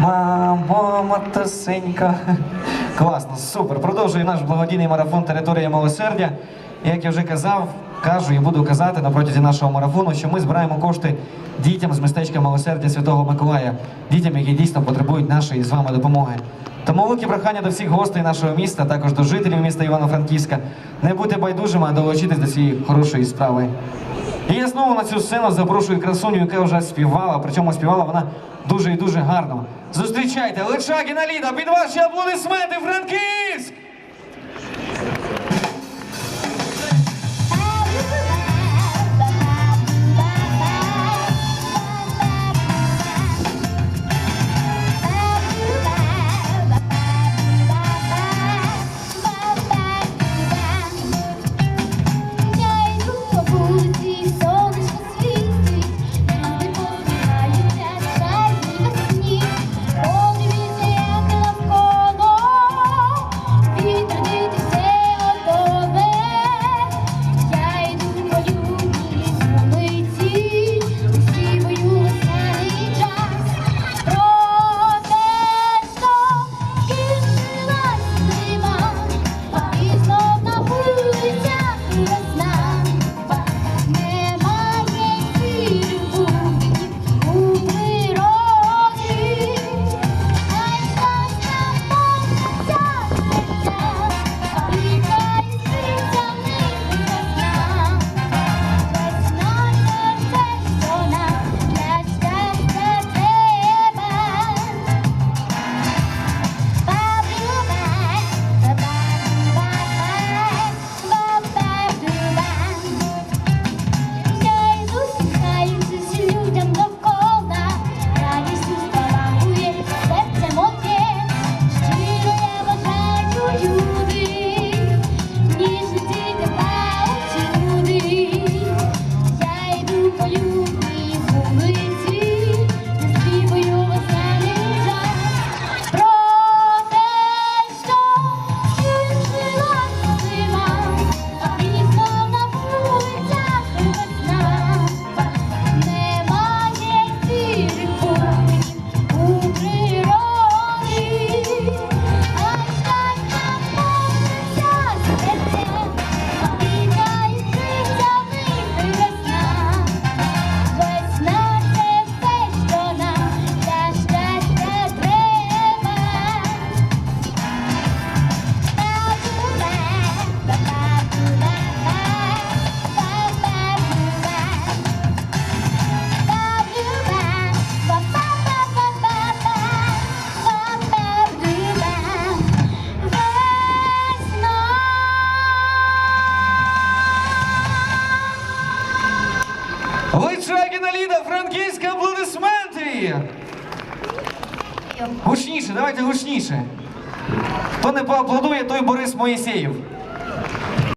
Мамо, матусенька. Класно, супер. Продовжує наш благодійний марафон Територія милосердя. Як я вже казав, кажу і буду казати на протязі нашого марафону, що ми збираємо кошти дітям з містечка милосердя Святого Миколая, дітям, які дійсно потребують нашої з вами допомоги. Тому велике прохання до всіх гостей нашого міста, також до жителів міста Івано-Франківська, не бути байдужими, а долучитись до цієї хорошої справи. І я знову на цю сцену запрошую красуню, яка вже співала, причому співала вона дуже і дуже гарно. Зустрічайте, Личакіна Ліда, під ваші аплодисменти, Франківськ! Личакіна Ліда, франківські аплодисменти! Гучніше, давайте гучніше. Хто не поаплодує, той Борис Моїсеєв.